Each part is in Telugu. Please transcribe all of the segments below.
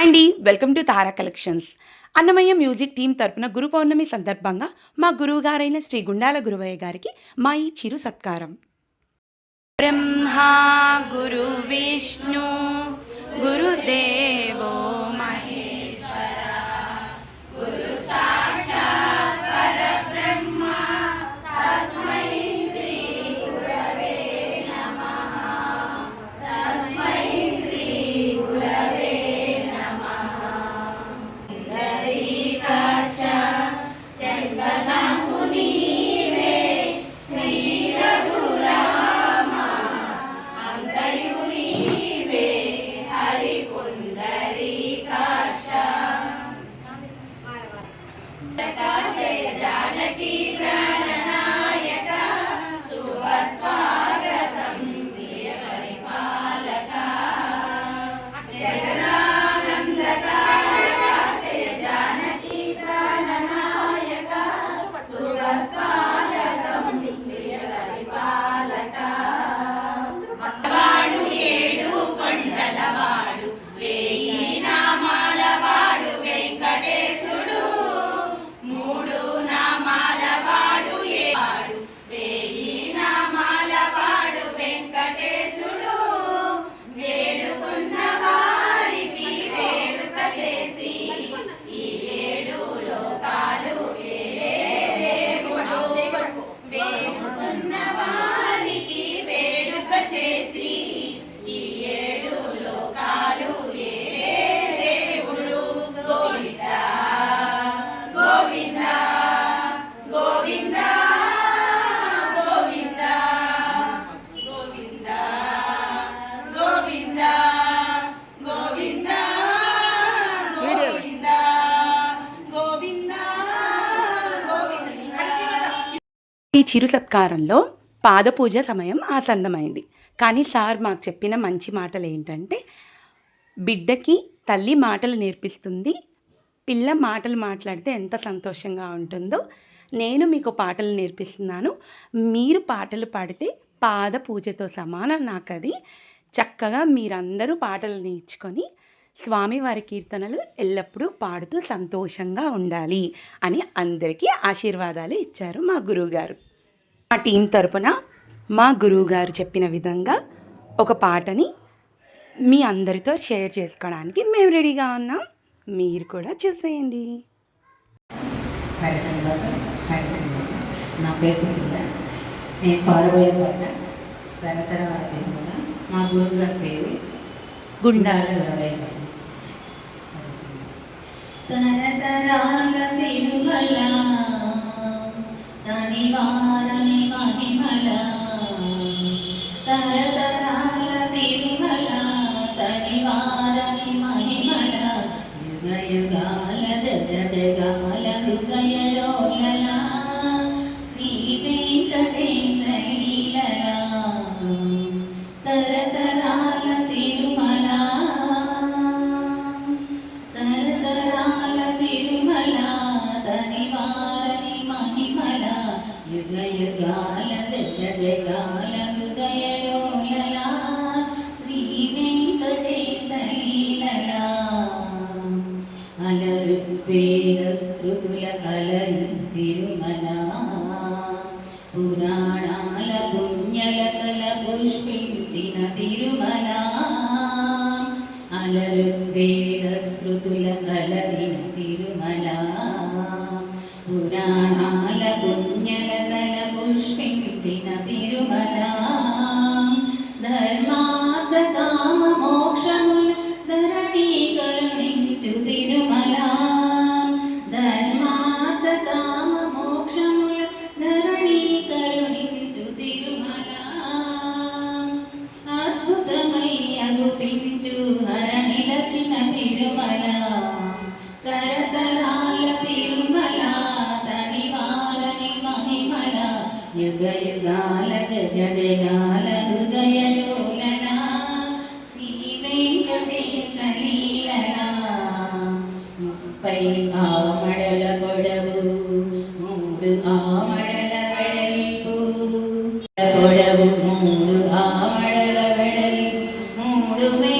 హాయ్ అండి welcome to Tara collections Annamayya music team తరపున గురు పౌర్ణమి సందర్భంగా మా గురువుగారైన శ్రీ గుండాల గురువయ్య గారికి మా ఈ చిరు సత్కారం. బ్రహ్మా గురు విష్ణు గురుదేవ్ ఈ చిరు సత్కారంలో పాదపూజ సమయం ఆసన్నమైంది. కానీ సార్ మాకు చెప్పిన మంచి మాటలు ఏంటంటే బిడ్డకి తల్లి మాటలు నేర్పిస్తుంది. పిల్ల మాటలు మాట్లాడితే ఎంత సంతోషంగా ఉంటుందో. నేను మీకు పాటలు నేర్పిస్తున్నాను. మీరు పాటలు పాడితే పాద పూజతో సమానం నాకు అది. చక్కగా మీరందరూ పాటలు నేర్చుకొని స్వామివారి కీర్తనలు ఎల్లప్పుడూ పాడుతూ సంతోషంగా ఉండాలి అని అందరికీ ఆశీర్వాదాలు ఇచ్చారు మా గురువుగారు. మా టీం తరపున మా గురువుగారు చెప్పిన విధంగా ఒక పాటని మీ అందరితో షేర్ చేసుకోవడానికి మేము రెడీగా ఉన్నాం. మీరు కూడా చూసేయండి. నా పేరు నేను పాడబోయే పాట మా గురువు గారి పేరు గుండాల. తరతరాల తిరుమల వారని మహిమల యుగ యుగాల జగ జగాల മലരുന്തേ We.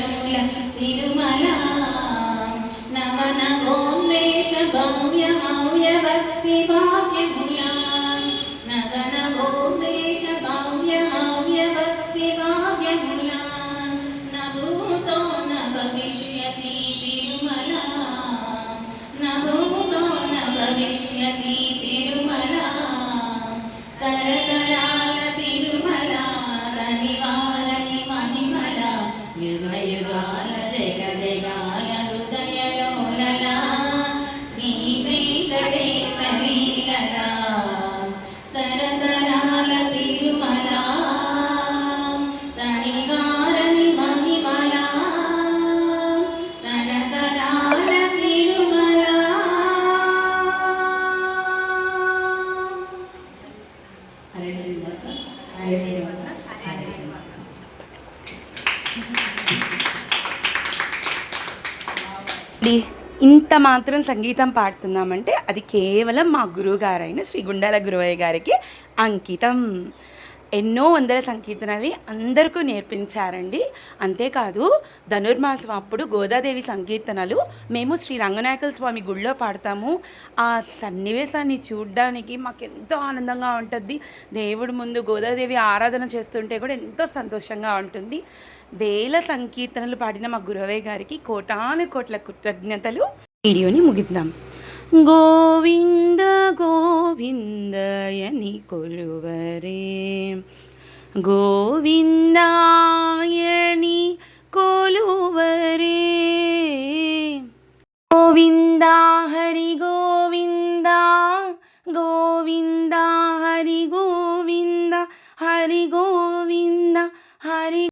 మంత్రముల తిరుమల. నమన భవ్య భవ్య భక్తి ఇంత మాత్రం సంగీతం పాడుతున్నామంటే అది కేవలం మా గురువుగారైన శ్రీ గుండాల గురువయ్య గారికి అంకితం. ఎన్నో వందల సంకీర్తనలు అందరికీ నేర్పించారండి. అంతేకాదు ధనుర్మాసం అప్పుడు గోదాదేవి సంకీర్తనలు మేము శ్రీ రంగనాయకుల స్వామి గుళ్ళో పాడతాము. ఆ సన్నివేశాన్ని చూడడానికి మాకు ఎంతో ఆనందంగా ఉంటుంది దేవుడి ముందు గోదాదేవి ఆరాధన చేస్తుంటే కూడా ఎంతో సంతోషంగా ఉంటుంది. వేల సంకీర్తనలు పాడిన మా గురవయ్య గారికి కోటాను కోట్ల కృతజ్ఞతలు. వీడియోని ముగిద్దాం. ഗോവിന്ദ ഗോവിന്ദ എനിക്കൊരുവരേ ഗോവിന്ദായണി കൊലുവരേ ഗോവിന്ദാഹ